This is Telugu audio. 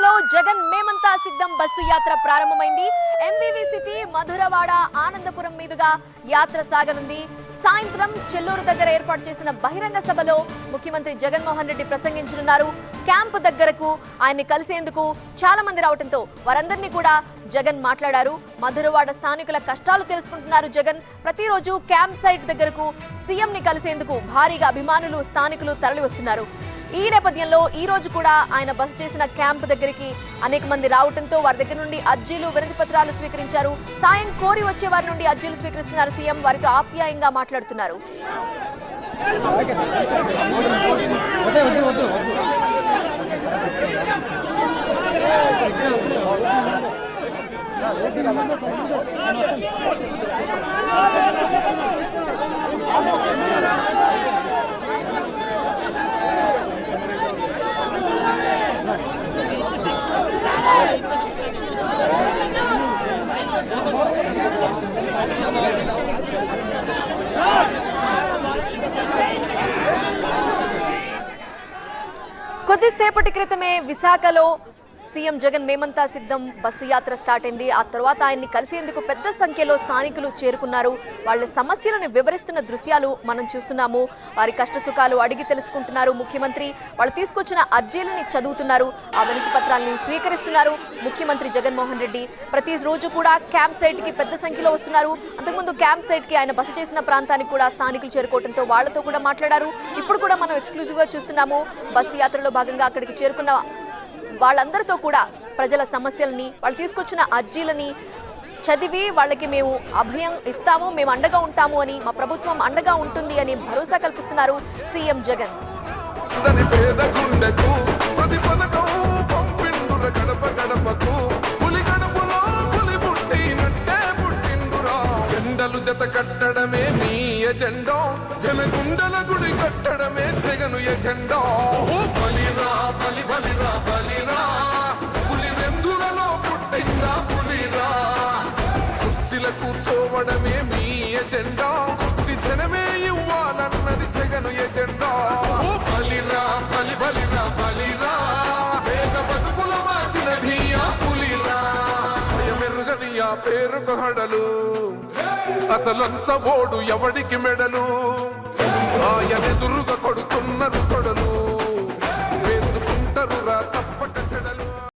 విశాఖలో జగన్ మేమంతా సిద్ధం బస్సు యాత్ర ప్రారంభమైంది. ఎంబీవీ సిటీ మధురవాడ ఆనందపురం మీదుగా యాత్ర సాగనుంది. సాయంత్రం చెల్లూరు దగ్గర ఏర్పాటు చేసిన బహిరంగ సభలో ముఖ్యమంత్రి జగన్మోహన్ రెడ్డి ప్రసంగించనున్నారు. క్యాంపు దగ్గరకు ఆయన్ని కలిసేందుకు చాలా మంది రావడంతో వారందరినీ కూడా జగన్ మాట్లాడారు. మధురవాడ స్థానికుల కష్టాలు తెలుసుకుంటున్నారు జగన్. ప్రతిరోజు క్యాంప్ సైట్ దగ్గరకు సీఎంని కలిసేందుకు భారీగా అభిమానులు స్థానికులు తరలి వస్తున్నారు ఈ నేపథ్యంలో ఈ రోజు కూడా ఆయన బస చేసిన క్యాంప్ దగ్గరికి అనేక మంది రావడంతో వారి దగ్గర నుండి అర్జీలు వినతి పత్రాలు స్వీకరించారు. సాయం కోరి వచ్చే వారి నుండి అర్జీలు స్వీకరిస్తున్నారు సీఎం. వారితో ఆప్యాయంగా మాట్లాడుతున్నారు. కొద్దిసేపటి క్రితమే విశాఖలో సీఎం జగన్ మేమంతా సిద్ధం. బస్సు యాత్ర స్టార్ట్ అయింది. ఆ తర్వాత ఆయన్ని కలిసేందుకు పెద్ద సంఖ్యలో స్థానికులు చేరుకున్నారు. వాళ్ళ సమస్యలను వివరిస్తున్న దృశ్యాలు మనం చూస్తున్నాము. వారి కష్ట సుఖాలు అడిగి తెలుసుకుంటున్నారు ముఖ్యమంత్రి. వాళ్ళు తీసుకొచ్చిన అర్జీలని చదువుతున్నారు. ఆ వినతి పత్రాలని స్వీకరిస్తున్నారు ముఖ్యమంత్రి జగన్మోహన్ రెడ్డి. ప్రతి రోజు కూడా క్యాంప్ సైట్కి పెద్ద సంఖ్యలో వస్తున్నారు. అంతకుముందు క్యాంప్ సైట్కి ఆయన బస చేసిన ప్రాంతానికి కూడా స్థానికులు చేరుకోవడంతో వాళ్ళతో కూడా మాట్లాడారు. ఇప్పుడు కూడా మనం ఎక్స్క్లూజివ్గా చూస్తున్నాము. బస్సు యాత్రలో భాగంగా అక్కడికి చేరుకున్న వాళ్ళందరితో కూడా ప్రజల సమస్యలని వాళ్ళు తీసుకొచ్చిన అర్జీలని చదివి వాళ్ళకి మేము అభయం ఇస్తాము మేము అండగా ఉంటాము అని మా ప్రభుత్వం అండగా ఉంటుంది అని భరోసా కల్పిస్తున్నారు సీఎం జగన్. జత కట్టడమే మీ ఎజెండో. జనగుండల గుడి కట్టడమే జగను ఎజెండో. బలిరా కూర్చోవడమే మీ ఎజెండా. కుర్చీ జనమే ఇవ్వాలన్నది జగను ఎజెండా. బలిరా బలి బలిరా బలిరా. పేద బతుకుల మార్చిన ధీయా పులిరా. భయమెరుగని ఆ పేరుకు హడలు. అసలంచబోడు ఎవడికి మెడలు? ఆయనెదురుగా కొడుతున్నారు తొడలు